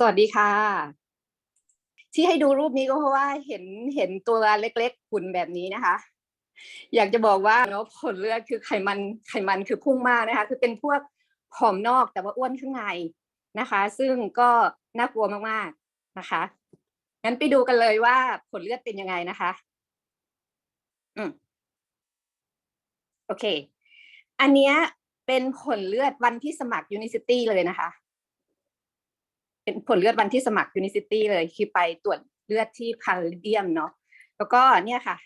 สวัสดีค่ะ ที่ให้ดูรูปนี้ก็เพราะว่าเห็นเห็นตัวเล็กๆหุ่นแบบนี้นะคะ อยากจะบอกว่าเนาะผลเลือดคือไขมันไขมันคือพุ่งมากนะคะ คือเป็นพวกผอมนอกแต่ว่าอ้วนข้างในนะคะ ซึ่งก็น่ากลัวมากๆนะคะงั้นไปดูกันเลยว่าผลเลือดเป็นยังไงนะคะ อืมโอเค อันเนี้ยเป็นผลเลือดวันที่สมัครยูนิ c ตี้เลยนะคะ เป็นผลเลือดวันที่สมัครยูนิ c ตี้เลยคือไปตรวจเลือดที่พาราเดียมเนาะแล้วก็เนี่ยค่ะ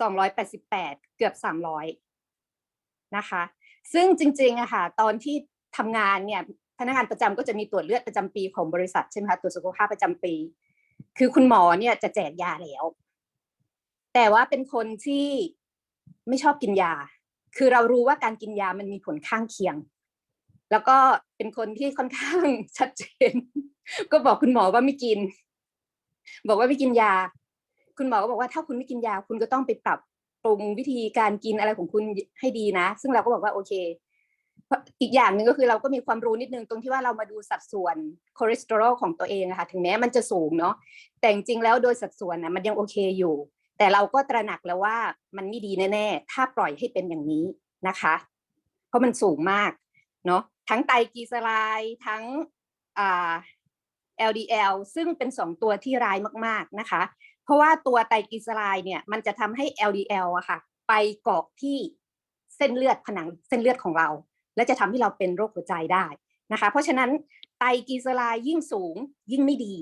สองร้อยแปดสิบแปดเกือบสามร้อยนะคะ ซึ่งจริงๆอะค่ะ ตอนที่ทำงานเนี่ยพนักงานประจำก็จะมีตรวจเลือดประจำปีของบริษัทใช่ไหมคะตรวจสุขภาพประจำปี คือคุณหมอเนี่ยจะแจกยาแล้ว แต่ว่าเป็นคนที่ไม่ชอบกินยา คือเรารู้ว่าการกินยามันมีผลข้างเคียง แล้วก็เป็นคนที่ค่อนข้างชัดเจน ก็บอกคุณหมอว่าไม่กิน บอกว่าไม่กินยา คุณหมอก็บอกว่าถ้าคุณไม่กินยา คุณก็ต้องไปปรับปรุงวิธีการกินอะไรของคุณให้ดีนะ ซึ่งเราก็บอกว่าโอเค อีกอย่างหนึ่งก็คือเราก็มีความรู้นิดนึงตรงที่ว่าเรามาดูสัดส่วนคอเลสเตอรอลของตัวเองอะค่ะถึงแม้มันจะสูงเนาะแต่จริงแล้วโดยสัดส่วนนะมันยังโอเคอยู่ แต่เราก็ตระหนักแล้วว่ามันไม่ดีแน่ๆถ้าปล่อยให้เป็นอย่างนี้นะคะ เพราะมันสูงมากเนาะ ทั้งไตรกีเซอไรด์ทั้ง LDL ซึ่งเป็นสองตัวที่ร้ายมากๆนะคะ เพราะว่าตัวไตรกีเซอไรด์เนี่ยมันจะทำให้ LDL อะค่ะ ไปเกาะที่เส้นเลือดผนังเส้นเลือดของเรา และจะทำให้เราเป็นโรคหัวใจได้นะคะ เพราะฉะนั้นไตรกีเซอไรด์ยิ่งสูงยิ่งไม่ดี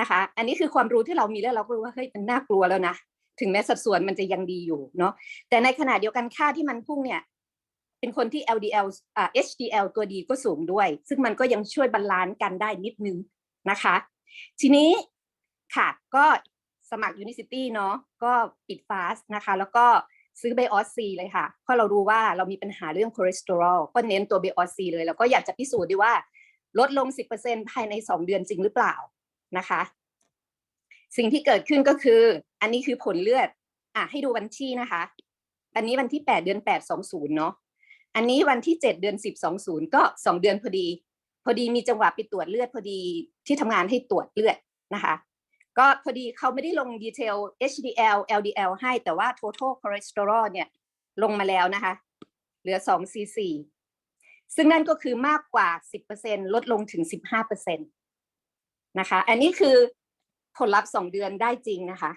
นะคะ อันนี้คือความรู้ที่เรามีแล้วเราก็รู้ว่าเฮ้ยมันน่ากลัวแล้วนะ ถึงแม้สัดส่วนมันจะยังดีอยู่เนาะ แต่ในขณะเดียวกันค่าที่มันพุ่งเนี่ย เป็นคนที่ LDL อ่า HDL ตัวดีก็สูงด้วย ซึ่งมันก็ยังช่วยบาลานซ์กันได้นิดนึงนะคะ ทีนี้ค่ะก็สมัคร Unicity เนาะก็ปิดฟาสนะคะ แล้วก็ซื้อเบออสซีเลยค่ะ เพราะเรารู้ว่าเรามีปัญหาเรื่องคอเลสเตอรอลก็เน้นตัวเบออสซีเลย แล้วก็อยากจะพิสูจน์ด้วยว่าลดลง 10%ภายใน 2 เดือนจริงหรือเปล่านะคะ สิ่งที่เกิดขึ้นก็คือ อันนี้คือผลเลือดอะให้ดูวันที่นะคะ อันนี้วันที่ 8 เดือน 8 20 เนาะ อันนี้วันที่ 7 เดือน 10 20 ก็ 2 เดือนพอดี พอดีมีจังหวะไปตรวจเลือดพอดีที่ทำงานให้ตรวจเลือดนะคะ ก็พอดีเขาไม่ได้ลงดีเทล HDL LDL ให้แต่ว่า total cholesterol เนี่ยลงมาแล้วนะคะ เหลือ 2 cc ซึ่งนั่นก็คือมากกว่า 10%ลดลงถึง 15%นะคะ อันนี้คือผลลัพธ์ 2 เดือนได้จริงนะคะ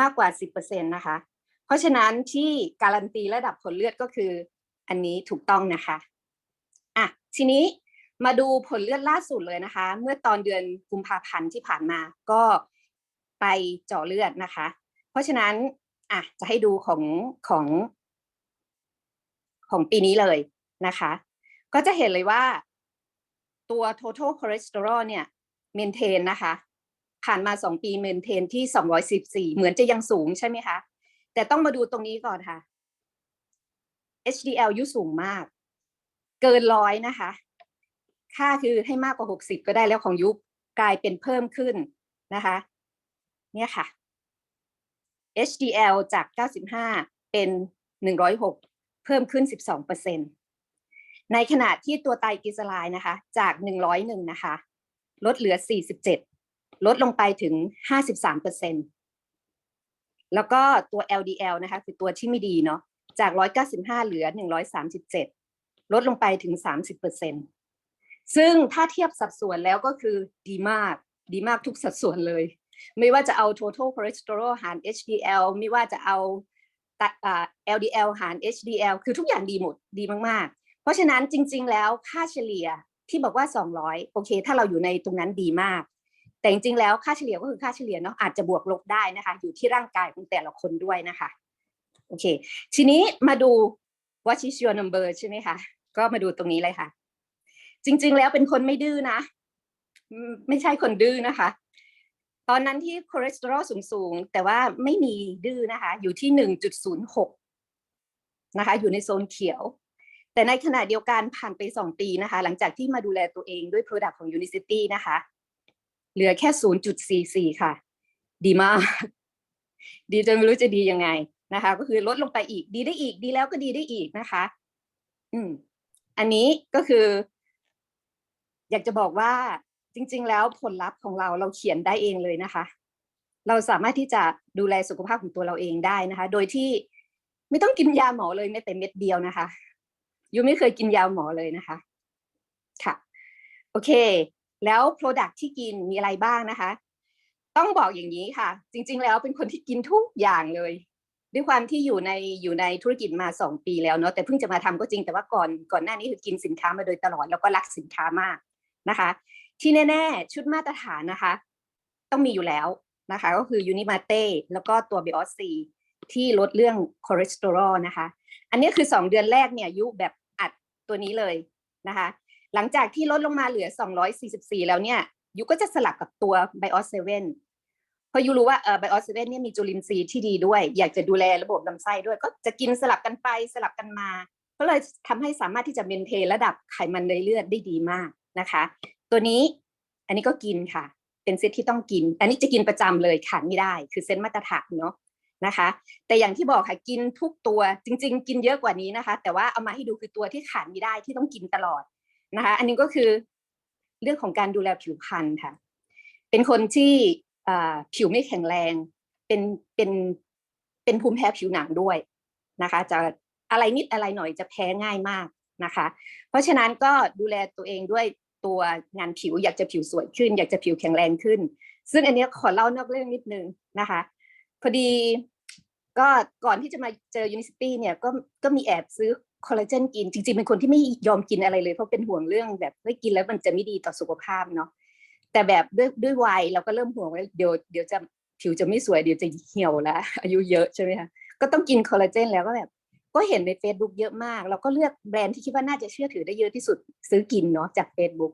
มากกว่า 10%นะคะ เพราะฉะนั้นที่การันตีระดับผลเลือดก็คือ อันนี้ถูกต้องนะคะอะทีนี้มาดูผลเลือดล่าสุดเลยนะคะ เมื่อตอนเดือนกุมภาพันธ์ที่ผ่านมาก็ไปเจาะเลือดนะคะ เพราะฉะนั้นอะจะให้ดูของของ ของปีนี้เลยนะคะ ก็จะเห็นเลยว่าตัว total cholesterol เนี่ย maintain นะคะ ผ่านมาสองปี maintain ที่สองร้อยสิบสี่เหมือนจะยังสูงใช่ไหมคะ แต่ต้องมาดูตรงนี้ก่อนค่ะ HDL ยุสูงมาก เกินร้อยนะคะ ค่าคือให้มากกว่า 60 ก็ได้แล้วของยุกลายเป็นเพิ่มขึ้นนะคะ เนี่ยค่ะ HDL จาก 95 เป็น 106 เพิ่มขึ้น 12%ในขณะที่ตัวไตรกลีเซอไรด์นะคะ จาก 101 นะคะ ลดเหลือ 47 ลดลงไปถึง 53%แล้วก็ตัว LDL นะคะ คือตัวที่ไม่ดีเนาะ จาก 195 เหลือ 137 ลดลงไปถึง 30%ซึ่งถ้าเทียบสัดส่วนแล้วก็คือดีมาก ดีมากทุกสัดส่วนเลย ไม่ว่าจะเอา total cholesterol หาร HDL ไม่ว่าจะเอา LDL หาร HDL คือทุกอย่างดีหมด ดีมาก ๆ เพราะฉะนั้นจริง ๆ แล้วค่าเฉลี่ยที่บอกว่า 200 โอเค ถ้าเราอยู่ในตรงนั้นดีมาก แต่จริงๆ แล้วค่าเฉลี่ยก็คือค่าเฉลี่ยเนาะอาจจะบวกลบได้นะคะ อยู่ที่ร่างกายของแต่ละคนด้วยนะคะ โอเค ทีนี้มาดู what is your number ใช่ไหมคะก็มาดูตรงนี้เลยค่ะ จริง ๆ แล้วเป็นคนไม่ดื้อนะ ไม่ใช่คนดื้อนะคะ ตอนนั้นที่คอเลสเตอรอลสูงๆ แต่ว่าไม่มีดื้อนะคะ อยู่ที่1.06นะคะ อยู่ในโซนเขียว แต่ในขณะเดียวกันผ่านไป2ปีนะคะ หลังจากที่มาดูแลตัวเองด้วย Product ของ Unicity นะคะ เหลือแค่ 0.44 ค่ะ ดีมาก ดีจนไม่รู้จะดียังไง นะคะ ก็คือลดลงไปอีกดีได้อีกดีแล้วก็ดีได้อีกนะคะ อืม อันนี้ก็คือ อยากจะบอกว่าจริง ๆ แล้วผลลัพธ์ของเราเราเขียนได้เองเลยนะคะ เราสามารถที่จะดูแลสุขภาพของตัวเราเองได้นะคะ โดยที่ไม่ต้องกินยาหมอเลยแม้แต่เม็ดเดียวนะคะยูไม่เคยกินยาหมอเลยนะคะ ค่ะ โอเค แล้ว Product ที่กินมีอะไรบ้างนะคะ ต้องบอกอย่างนี้ค่ะ จริง ๆ แล้วเป็นคนที่กินทุกอย่างเลย ด้วยความที่อยู่ในอยู่ในธุรกิจมาสองปีแล้วเนาะแต่เพิ่งจะมาทำก็จริงแต่ว่าก่อนก่อนหน้านี้คือกินสินค้ามาโดยตลอดแล้วก็รักสินค้ามากนะคะ ที่แน่ ๆ ชุดมาตรฐานนะคะ ต้องมีอยู่แล้วนะคะ ก็คือยูนิมาเต้แล้วก็ตัวเบออสซีที่ลดเรื่องคอเลสเตอรอลนะคะ อันนี้คือ 2 เดือนแรกเนี่ยยุแบบอัดตัวนี้เลยนะคะ หลังจากที่ลดลงมาเหลือ 244 แล้วเนี่ยยุก็จะสลับกับตัวไบออสเซเว่น เพราะยุรู้ว่าเออไบออสเซเว่นเนี่ยมีจุลินทรีย์ที่ดีด้วย อยากจะดูแลระบบลำไส้ด้วย ก็จะกินสลับกันไปสลับกันมา ก็เลยทำให้สามารถที่จะเมนเทนระดับไขมันในเลือดได้ดีมากนะคะ ตัวนี้อันนี้ก็กินค่ะ เป็นเซตที่ต้องกิน อันนี้จะกินประจำเลยขาดไม่ได้ คือเซตมาตรฐานเนาะนะคะ แต่อย่างที่บอกค่ะกินทุกตัวจริง ๆ กินเยอะกว่านี้นะคะ แต่ว่าเอามาให้ดูคือตัวที่ขาดไม่ได้ที่ต้องกินตลอดนะคะ อันนี้ก็คือเรื่องของการดูแลผิวพรรณค่ะ เป็นคนที่ ผิวไม่แข็งแรง เป็นเป็นเป็นภูมิแพ้ผิวหนังด้วยนะคะ จะอะไรนิดอะไรหน่อยจะแพ้ง่ายมากนะคะ เพราะฉะนั้นก็ดูแลตัวเองด้วยตัวงานผิวอยากจะผิวสวยขึ้น อยากจะผิวแข็งแรงขึ้น ซึ่งอันนี้ขอเล่านอกเรื่องนิดนึงนะคะ พอดีก็ก่อนที่จะมาเจอ Unicity เนี่ยก็ก็มีแอบซื้อคอลลาเจนกินจริงๆเป็นคนที่ไม่ยอมกินอะไรเลยเพราะเป็นห่วงเรื่องแบบเฮ้ยกินแล้วมันจะไม่ดีต่อสุขภาพเนาะ แต่แบบด้วยด้วยวัยเราก็เริ่มห่วงว่าเดี๋ยวเดี๋ยวจะผิวจะไม่สวยเดี๋ยวจะเหี่ยวแล้วอายุเยอะใช่ไหมคะก็ต้องกินคอลลาเจนแล้วก็แบบก็เห็นใน Facebook เยอะมาก เราก็เลือกแบรนด์ที่คิดว่าน่าจะเชื่อถือได้เยอะที่สุดซื้อกินเนาะจาก Facebook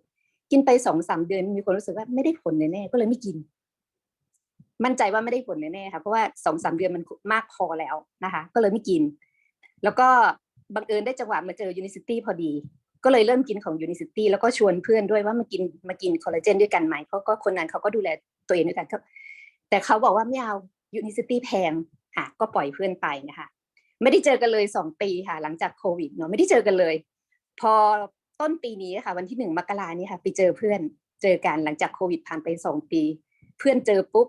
กินไปสองสามเดือนมีคนรู้สึกว่าไม่ได้ผลแน่ๆก็เลยไม่กิน มั่นใจว่าไม่ได้ผลแน่ๆค่ะเพราะว่าสองสามเดือนมันมากพอแล้วนะคะ ก็เลยไม่กิน แล้วก็บังเอิญได้จังหวะมาเจอ Unicity พอดี ก็เลยเริ่มกินของ Unicity แล้วก็ชวนเพื่อนด้วยว่ามากินมากินคอลลาเจนด้วยกันไหมเพราะก็คนนั้นเขาก็ดูแลตัวเองด้วยกันแต่เขาบอกว่าไม่เอา Unicity แพงค่ะ ก็ปล่อยเพื่อนไปนะคะไม่ได้เจอกันเลยสองปีค่ะ หลังจากโควิดเนาะไม่ได้เจอกันเลย พอต้นปีนี้ค่ะ วันที่หนึ่งมกรานี้ค่ะ ไปเจอเพื่อนเจอกันหลังจากโควิดผ่านไปสองปี เพื่อนเจอปุ๊บ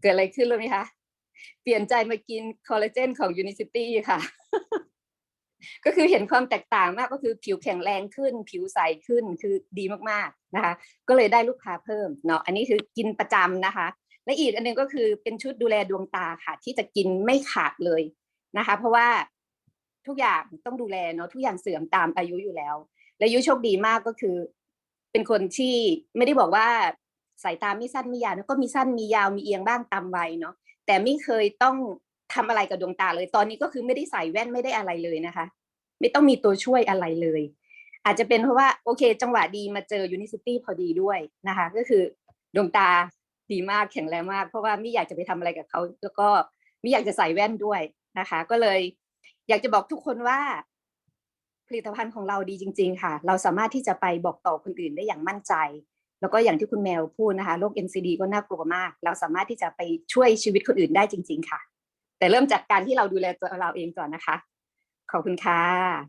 เกิดอะไรขึ้นรู้ไหมคะ เปลี่ยนใจมากินคอลลาเจนของ Unicity ค่ะ ก็คือเห็นความแตกต่างมากก็คือผิวแข็งแรงขึ้น ผิวใสขึ้นคือดีมากๆนะคะ ก็เลยได้ลูกค้าเพิ่มเนาะอันนี้คือกินประจำนะคะ และอีกอันนึงก็คือเป็นชุดดูแลดวงตาค่ะ ที่จะกินไม่ขาดเลยนะคะ เพราะว่าทุกอย่างต้องดูแลเนาะทุกอย่างเสื่อมตามอายุอยู่แล้ว และยุโชคดีมากก็คือ เป็นคนที่ไม่ได้บอกว่าสายตาไม่สั้นไม่ยาวก็มีสั้นมียาวมีเอียงบ้างตามวัยเนาะแต่ไม่เคยต้องทำอะไรกับดวงตาเลย ตอนนี้ก็คือไม่ได้ใส่แว่นไม่ได้อะไรเลยนะคะ ไม่ต้องมีตัวช่วยอะไรเลย อาจจะเป็นเพราะว่าโอเค จังหวะดีมาเจอ Unicity พอดีด้วยนะคะ ก็คือดวงตาดีมากแข็งแรงมาก เพราะว่าไม่อยากจะไปทำอะไรกับเขาแล้วก็ไม่อยากจะใส่แว่นด้วยนะคะ ก็เลย อยากจะบอกทุกคนว่าผลิตภัณฑ์ของเราดีจริง ๆ ค่ะ เราสามารถที่จะไปบอกต่อคนอื่นได้อย่างมั่นใจ แล้วก็อย่างที่คุณแมวพูดนะคะ โรค NCD ก็น่ากลัวมาก เราสามารถที่จะไปช่วยชีวิตคนอื่นได้จริง ๆ ค่ะ แต่เริ่มจากการที่เราดูแลตัวเราเองก่อนนะคะ ขอบคุณค่ะ